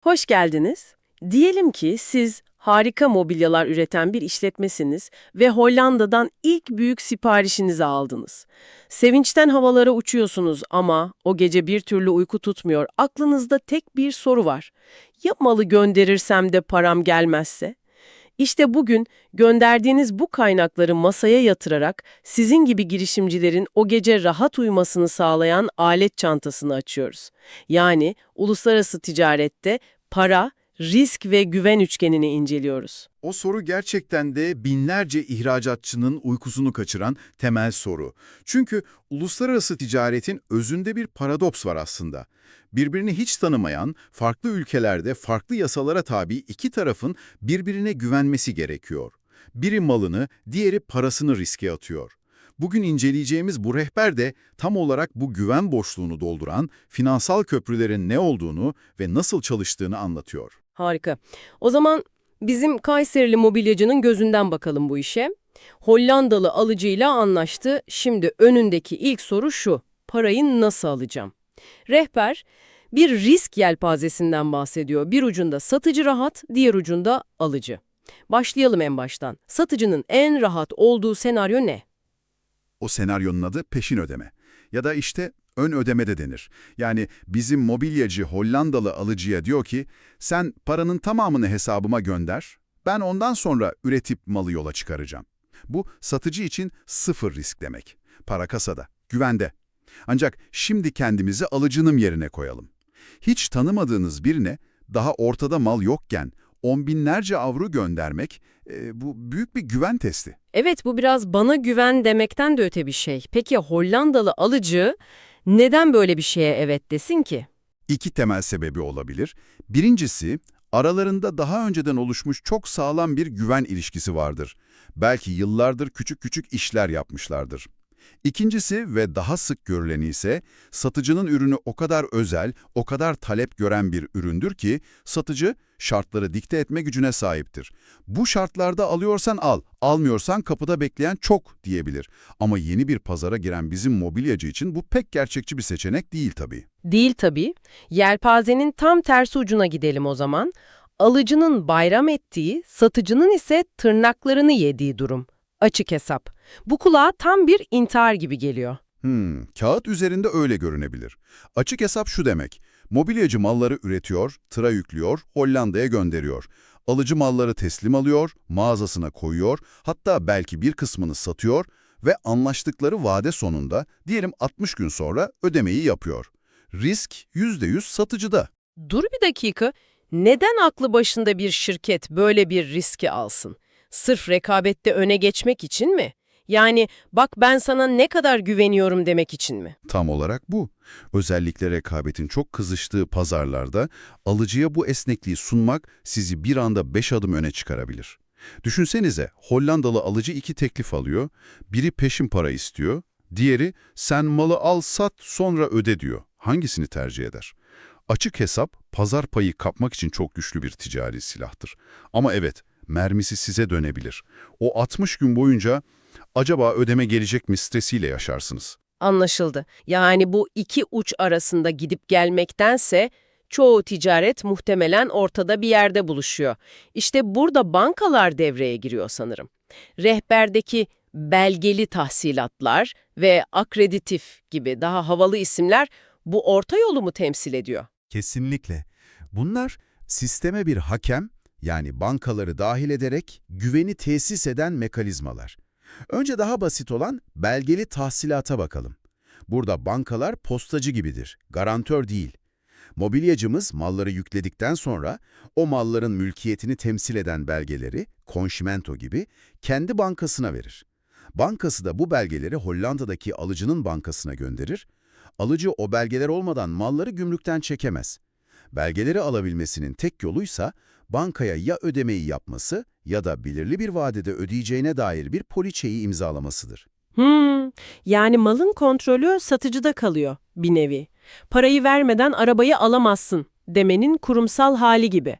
Hoş geldiniz. Diyelim ki siz harika mobilyalar üreten bir işletmesiniz ve Hollanda'dan ilk büyük siparişinizi aldınız. Sevinçten havalara uçuyorsunuz ama o gece bir türlü uyku tutmuyor. Aklınızda tek bir soru var. Ya malı gönderirsem de param gelmezse? İşte bugün gönderdiğiniz bu kaynakları masaya yatırarak sizin gibi girişimcilerin o gece rahat uyumasını sağlayan alet çantasını açıyoruz. Yani uluslararası ticarette para, risk ve güven üçgenini inceliyoruz. O soru gerçekten de binlerce ihracatçının uykusunu kaçıran temel soru. Çünkü uluslararası ticaretin özünde bir paradoks var aslında. Birbirini hiç tanımayan, farklı ülkelerde farklı yasalara tabi iki tarafın birbirine güvenmesi gerekiyor. Biri malını, diğeri parasını riske atıyor. Bugün inceleyeceğimiz bu rehber de tam olarak bu güven boşluğunu dolduran finansal köprülerin ne olduğunu ve nasıl çalıştığını anlatıyor. Harika. O zaman bizim Kayserili mobilyacının gözünden bakalım bu işe. Hollandalı alıcıyla anlaştı. Şimdi önündeki ilk soru şu. Parayı nasıl alacağım? Rehber bir risk yelpazesinden bahsediyor. Bir ucunda satıcı rahat, diğer ucunda alıcı. Başlayalım en baştan. Satıcının en rahat olduğu senaryo ne? O senaryonun adı peşin ödeme. Ya da işte ön ödeme de denir. Yani bizim mobilyacı Hollandalı alıcıya diyor ki, sen paranın tamamını hesabıma gönder, ben ondan sonra üretip malı yola çıkaracağım. Bu satıcı için sıfır risk demek. Para kasada, güvende. Ancak şimdi kendimizi alıcının yerine koyalım. Hiç tanımadığınız birine daha ortada mal yokken on binlerce avro göndermek e, bu büyük bir güven testi. Evet bu biraz bana güven demekten de öte bir şey. Peki Hollandalı alıcı neden böyle bir şeye evet desin ki? İki temel sebebi olabilir. Birincisi, aralarında daha önceden oluşmuş çok sağlam bir güven ilişkisi vardır. Belki yıllardır küçük küçük işler yapmışlardır. İkincisi ve daha sık görüleni ise satıcının ürünü o kadar özel, o kadar talep gören bir üründür ki satıcı şartları dikte etme gücüne sahiptir. Bu şartlarda alıyorsan al, almıyorsan kapıda bekleyen çok diyebilir. Ama yeni bir pazara giren bizim mobilyacı için bu pek gerçekçi bir seçenek değil tabii. Değil tabii. Yelpazenin tam tersi ucuna gidelim o zaman. Alıcının bayram ettiği, satıcının ise tırnaklarını yediği durum. Açık hesap. Bu kulağa tam bir intihar gibi geliyor. Hmm, kağıt üzerinde öyle görünebilir. Açık hesap şu demek, mobilyacı malları üretiyor, tıra yüklüyor, Hollanda'ya gönderiyor. Alıcı malları teslim alıyor, mağazasına koyuyor, hatta belki bir kısmını satıyor ve anlaştıkları vade sonunda, diyelim 60 gün sonra ödemeyi yapıyor. Risk %100 satıcıda. Dur bir dakika. Neden aklı başında bir şirket böyle bir riski alsın? Sırf rekabette öne geçmek için mi? Yani bak ben sana ne kadar güveniyorum demek için mi? Tam olarak bu. Özellikle rekabetin çok kızıştığı pazarlarda alıcıya bu esnekliği sunmak sizi bir anda 5 adım öne çıkarabilir. Düşünsenize Hollandalı alıcı iki teklif alıyor. Biri peşin para istiyor, diğeri sen malı al sat sonra öde diyor. Hangisini tercih eder? Açık hesap pazar payı kapmak için çok güçlü bir ticari silahtır. Ama evet mermisi size dönebilir. O 60 gün boyunca acaba ödeme gelecek mi stresiyle yaşarsınız. Anlaşıldı. Yani bu iki uç arasında gidip gelmektense çoğu ticaret muhtemelen ortada bir yerde buluşuyor. İşte burada bankalar devreye giriyor sanırım. Rehberdeki belgeli tahsilatlar ve akreditif gibi daha havalı isimler bu orta yolu mu temsil ediyor? Kesinlikle. Bunlar sisteme bir hakem, yani bankaları dahil ederek güveni tesis eden mekanizmalar. Önce daha basit olan belgeli tahsilata bakalım. Burada bankalar postacı gibidir, garantör değil. Mobilyacımız malları yükledikten sonra o malların mülkiyetini temsil eden belgeleri, konşimento gibi, kendi bankasına verir. Bankası da bu belgeleri Hollanda'daki alıcının bankasına gönderir. Alıcı o belgeler olmadan malları gümrükten çekemez. Belgeleri alabilmesinin tek yoluysa bankaya ya ödemeyi yapması ya da belirli bir vadede ödeyeceğine dair bir poliçeyi imzalamasıdır. Hmm, yani malın kontrolü satıcıda kalıyor bir nevi. Parayı vermeden arabayı alamazsın demenin kurumsal hali gibi.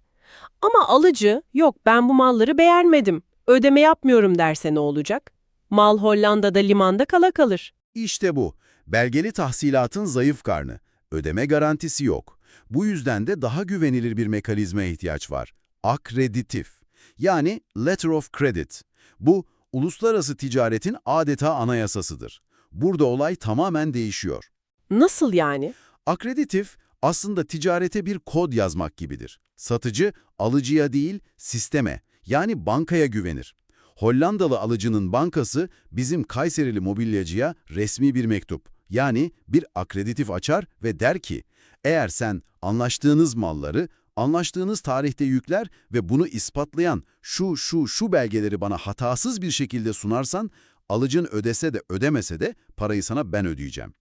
Ama alıcı yok ben bu malları beğenmedim, ödeme yapmıyorum derse ne olacak? Mal Hollanda'da limanda kala kalır. İşte bu, belgeli tahsilatın zayıf karnı. Ödeme garantisi yok. Bu yüzden de daha güvenilir bir mekanizmaya ihtiyaç var. Akreditif. Yani Letter of Credit. Bu, uluslararası ticaretin adeta anayasasıdır. Burada olay tamamen değişiyor. Nasıl yani? Akreditif aslında ticarete bir kod yazmak gibidir. Satıcı alıcıya değil sisteme yani bankaya güvenir. Hollandalı alıcının bankası bizim Kayserili mobilyacıya resmi bir mektup yani bir akreditif açar ve der ki eğer sen anlaştığınız malları anlaştığınız tarihte yükler ve bunu ispatlayan şu şu şu belgeleri bana hatasız bir şekilde sunarsan alıcın ödese de ödemese de parayı sana ben ödeyeceğim.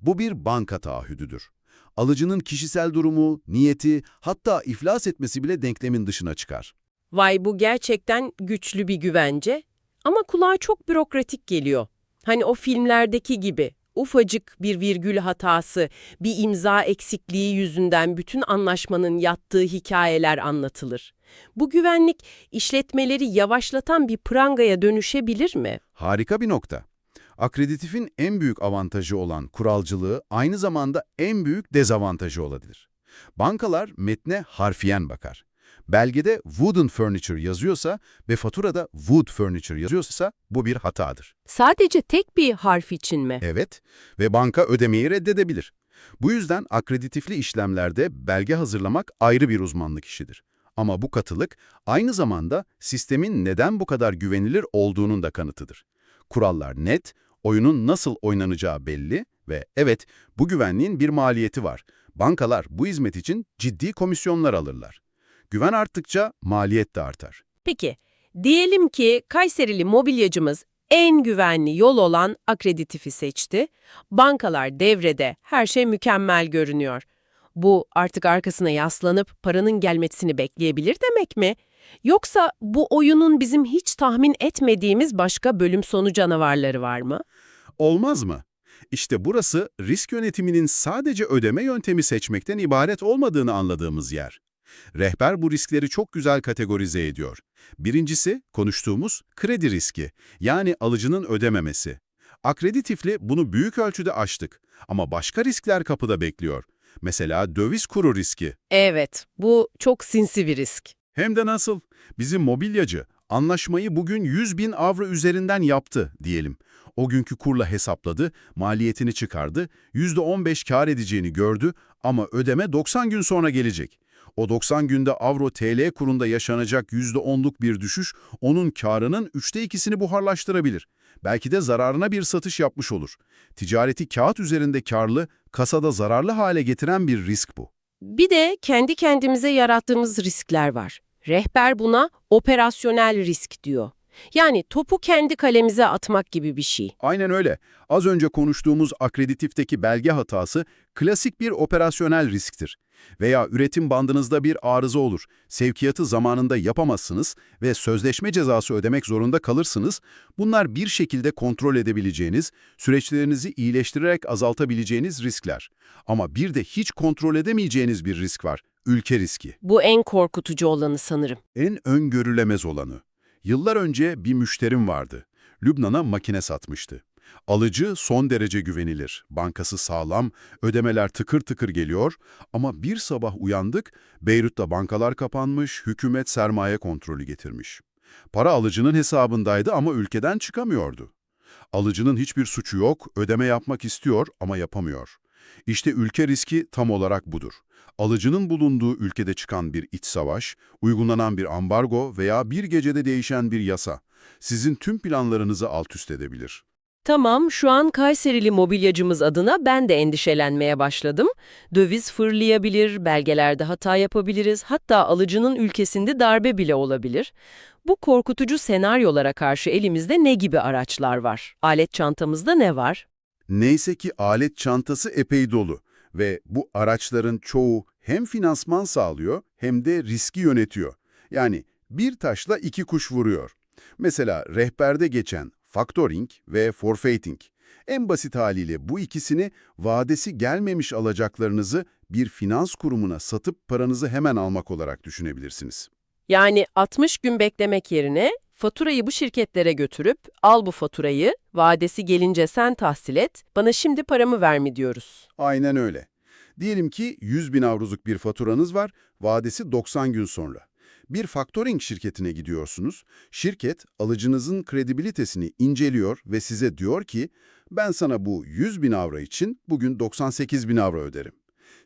Bu bir banka taahhüdüdür. Alıcının kişisel durumu, niyeti, hatta iflas etmesi bile denklemin dışına çıkar. Vay bu gerçekten güçlü bir güvence ama kulağa çok bürokratik geliyor. Hani o filmlerdeki gibi ufacık bir virgül hatası, bir imza eksikliği yüzünden bütün anlaşmanın yattığı hikayeler anlatılır. Bu güvenlik işletmeleri yavaşlatan bir prangaya dönüşebilir mi? Harika bir nokta. Akreditifin en büyük avantajı olan kuralcılığı aynı zamanda en büyük dezavantajı olabilir. Bankalar metne harfiyen bakar. Belgede wooden furniture yazıyorsa ve faturada wood furniture yazıyorsa bu bir hatadır. Sadece tek bir harf için mi? Evet ve banka ödemeyi reddedebilir. Bu yüzden akreditifli işlemlerde belge hazırlamak ayrı bir uzmanlık işidir. Ama bu katılık aynı zamanda sistemin neden bu kadar güvenilir olduğunun da kanıtıdır. Kurallar net, oyunun nasıl oynanacağı belli ve evet bu güvenliğin bir maliyeti var. Bankalar bu hizmet için ciddi komisyonlar alırlar. Güven arttıkça maliyet de artar. Peki, diyelim ki Kayserili mobilyacımız en güvenli yol olan akreditifi seçti. Bankalar devrede, her şey mükemmel görünüyor. Bu artık arkasına yaslanıp paranın gelmesini bekleyebilir demek mi? Yoksa bu oyunun bizim hiç tahmin etmediğimiz başka bölüm sonu canavarları var mı? Olmaz mı? İşte burası risk yönetiminin sadece ödeme yöntemi seçmekten ibaret olmadığını anladığımız yer. Rehber bu riskleri çok güzel kategorize ediyor. Birincisi, konuştuğumuz kredi riski, yani alıcının ödememesi. Akreditifle bunu büyük ölçüde aştık ama başka riskler kapıda bekliyor. Mesela döviz kuru riski. Evet, bu çok sinsi bir risk. Hem de nasıl? Bizim mobilyacı anlaşmayı bugün 100 bin avro üzerinden yaptı diyelim. O günkü kurla hesapladı, maliyetini çıkardı, %15 kar edeceğini gördü ama ödeme 90 gün sonra gelecek. O 90 günde avro TL kurunda yaşanacak %10'luk bir düşüş onun karının üçte ikisini buharlaştırabilir. Belki de zararına bir satış yapmış olur. Ticareti kağıt üzerinde karlı, kasada zararlı hale getiren bir risk bu. Bir de kendi kendimize yarattığımız riskler var. Rehber buna operasyonel risk diyor. Yani topu kendi kalemize atmak gibi bir şey. Aynen öyle. Az önce konuştuğumuz akreditifteki belge hatası klasik bir operasyonel risktir. Veya üretim bandınızda bir arıza olur, sevkiyatı zamanında yapamazsınız ve sözleşme cezası ödemek zorunda kalırsınız. Bunlar bir şekilde kontrol edebileceğiniz, süreçlerinizi iyileştirerek azaltabileceğiniz riskler. Ama bir de hiç kontrol edemeyeceğiniz bir risk var, ülke riski. Bu en korkutucu olanı sanırım. En öngörülemez olanı. Yıllar önce bir müşterim vardı. Lübnan'a makine satmıştı. Alıcı son derece güvenilir, bankası sağlam, ödemeler tıkır tıkır geliyor ama bir sabah uyandık, Beyrut'ta bankalar kapanmış, hükümet sermaye kontrolü getirmiş. Para alıcının hesabındaydı ama ülkeden çıkamıyordu. Alıcının hiçbir suçu yok, ödeme yapmak istiyor ama yapamıyor. İşte ülke riski tam olarak budur. Alıcının bulunduğu ülkede çıkan bir iç savaş, uygulanan bir ambargo veya bir gecede değişen bir yasa sizin tüm planlarınızı alt üst edebilir. Tamam, şu an Kayserili mobilyacımız adına ben de endişelenmeye başladım. Döviz fırlayabilir, belgelerde hata yapabiliriz, hatta alıcının ülkesinde darbe bile olabilir. Bu korkutucu senaryolara karşı elimizde ne gibi araçlar var? Alet çantamızda ne var? Neyse ki alet çantası epey dolu ve bu araçların çoğu hem finansman sağlıyor hem de riski yönetiyor. Yani bir taşla iki kuş vuruyor. Mesela rehberde geçen factoring ve forfeiting. En basit haliyle bu ikisini vadesi gelmemiş alacaklarınızı bir finans kurumuna satıp paranızı hemen almak olarak düşünebilirsiniz. Yani 60 gün beklemek yerine faturayı bu şirketlere götürüp al bu faturayı, vadesi gelince sen tahsil et, bana şimdi paramı ver mi diyoruz. Aynen öyle. Diyelim ki 100 bin avroluk bir faturanız var, vadesi 90 gün sonra. Bir faktoring şirketine gidiyorsunuz. Şirket alıcınızın kredibilitesini inceliyor ve size diyor ki ben sana bu 100 bin avro için bugün 98 bin avro öderim.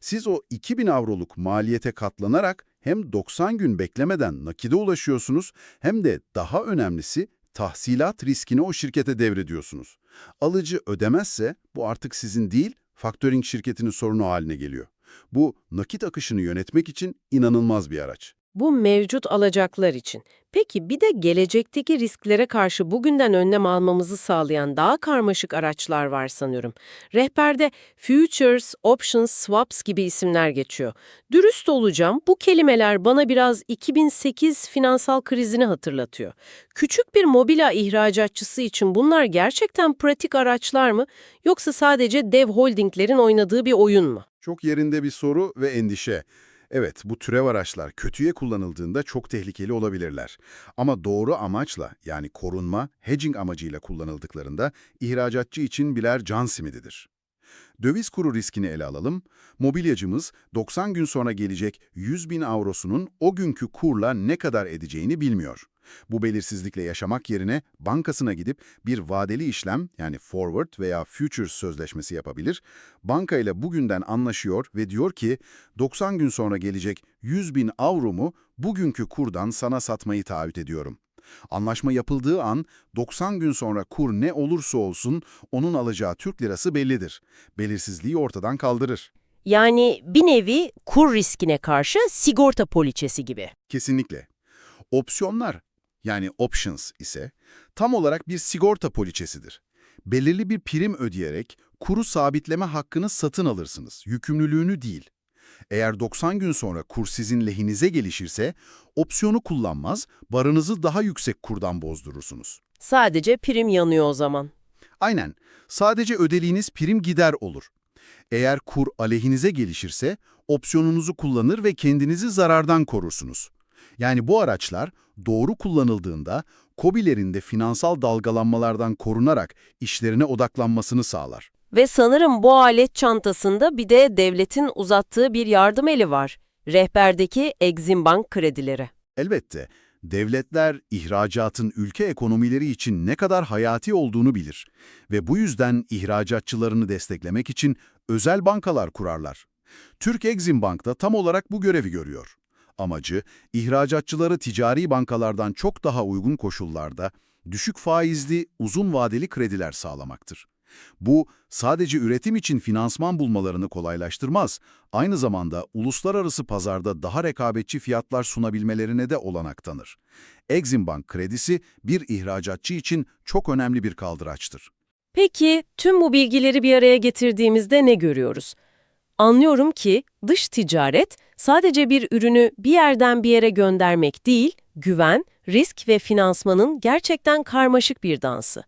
Siz o 2000 avroluk maliyete katlanarak hem 90 gün beklemeden nakide ulaşıyorsunuz hem de daha önemlisi tahsilat riskini o şirkete devrediyorsunuz. Alıcı ödemezse bu artık sizin değil, faktöring şirketinin sorunu haline geliyor. Bu nakit akışını yönetmek için inanılmaz bir araç. Bu mevcut alacaklar için. Peki bir de gelecekteki risklere karşı bugünden önlem almamızı sağlayan daha karmaşık araçlar var sanıyorum. Rehberde futures, options, swaps gibi isimler geçiyor. Dürüst olacağım, bu kelimeler bana biraz 2008 finansal krizini hatırlatıyor. Küçük bir mobilya ihracatçısı için bunlar gerçekten pratik araçlar mı yoksa sadece dev holdinglerin oynadığı bir oyun mu? Çok yerinde bir soru ve endişe. Evet, bu türev araçlar kötüye kullanıldığında çok tehlikeli olabilirler. Ama doğru amaçla yani korunma, hedging amacıyla kullanıldıklarında ihracatçı için birer can simididir. Döviz kuru riskini ele alalım. Mobilyacımız 90 gün sonra gelecek 100 bin avrosunun o günkü kurla ne kadar edeceğini bilmiyor. Bu belirsizlikle yaşamak yerine bankasına gidip bir vadeli işlem yani forward veya futures sözleşmesi yapabilir. Banka ile bugünden anlaşıyor ve diyor ki 90 gün sonra gelecek 100 bin avromu bugünkü kurdan sana satmayı taahhüt ediyorum. Anlaşma yapıldığı an 90 gün sonra kur ne olursa olsun onun alacağı Türk lirası bellidir. Belirsizliği ortadan kaldırır. Yani bir nevi kur riskine karşı sigorta poliçesi gibi. Kesinlikle. Opsiyonlar yani options ise tam olarak bir sigorta poliçesidir. Belirli bir prim ödeyerek kuru sabitleme hakkını satın alırsınız, yükümlülüğünü değil. Eğer 90 gün sonra kur sizin lehinize gelişirse, opsiyonu kullanmaz, barınızı daha yüksek kurdan bozdurursunuz. Sadece prim yanıyor o zaman. Aynen, sadece ödeliğiniz prim gider olur. Eğer kur aleyhinize gelişirse, opsiyonunuzu kullanır ve kendinizi zarardan korursunuz. Yani bu araçlar doğru kullanıldığında KOBİ'lerin de finansal dalgalanmalardan korunarak işlerine odaklanmasını sağlar. Ve sanırım bu alet çantasında bir de devletin uzattığı bir yardım eli var. Rehberdeki Exim Bank kredileri. Elbette devletler ihracatın ülke ekonomileri için ne kadar hayati olduğunu bilir ve bu yüzden ihracatçılarını desteklemek için özel bankalar kurarlar. Türk Exim Bank da tam olarak bu görevi görüyor. Amacı, ihracatçıları ticari bankalardan çok daha uygun koşullarda, düşük faizli, uzun vadeli krediler sağlamaktır. Bu, sadece üretim için finansman bulmalarını kolaylaştırmaz, aynı zamanda uluslararası pazarda daha rekabetçi fiyatlar sunabilmelerine de olanak tanır. Exim Bank kredisi bir ihracatçı için çok önemli bir kaldıraçtır. Peki tüm bu bilgileri bir araya getirdiğimizde ne görüyoruz? Anlıyorum ki dış ticaret sadece bir ürünü bir yerden bir yere göndermek değil, güven, risk ve finansmanın gerçekten karmaşık bir dansı.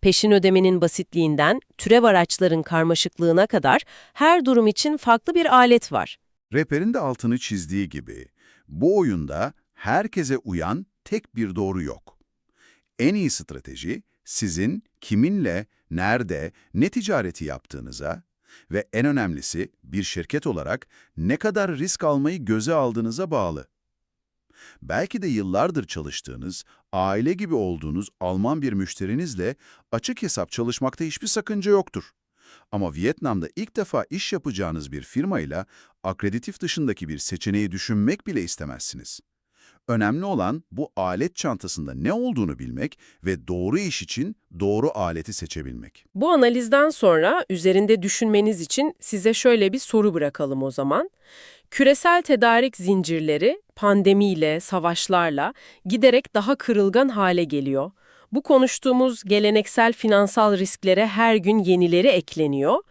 Peşin ödemenin basitliğinden türev araçların karmaşıklığına kadar her durum için farklı bir alet var. Reper'in de altını çizdiği gibi, bu oyunda herkese uyan tek bir doğru yok. En iyi strateji, sizin kiminle, nerede, ne ticareti yaptığınıza ve en önemlisi bir şirket olarak ne kadar risk almayı göze aldığınıza bağlı. Belki de yıllardır çalıştığınız, aile gibi olduğunuz Alman bir müşterinizle açık hesap çalışmakta hiçbir sakınca yoktur. Ama Vietnam'da ilk defa iş yapacağınız bir firmayla akreditif dışındaki bir seçeneği düşünmek bile istemezsiniz. Önemli olan bu alet çantasında ne olduğunu bilmek ve doğru iş için doğru aleti seçebilmek. Bu analizden sonra üzerinde düşünmeniz için size şöyle bir soru bırakalım o zaman. Küresel tedarik zincirleri pandemiyle, savaşlarla giderek daha kırılgan hale geliyor. Bu konuştuğumuz geleneksel finansal risklere her gün yenileri ekleniyor.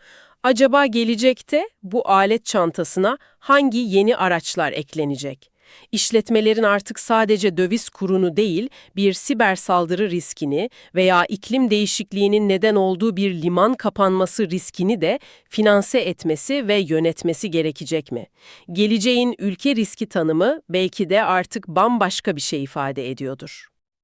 Acaba gelecekte bu alet çantasına hangi yeni araçlar eklenecek? İşletmelerin artık sadece döviz kurunu değil, bir siber saldırı riskini veya iklim değişikliğinin neden olduğu bir liman kapanması riskini de finanse etmesi ve yönetmesi gerekecek mi? Geleceğin ülke riski tanımı belki de artık bambaşka bir şey ifade ediyordur.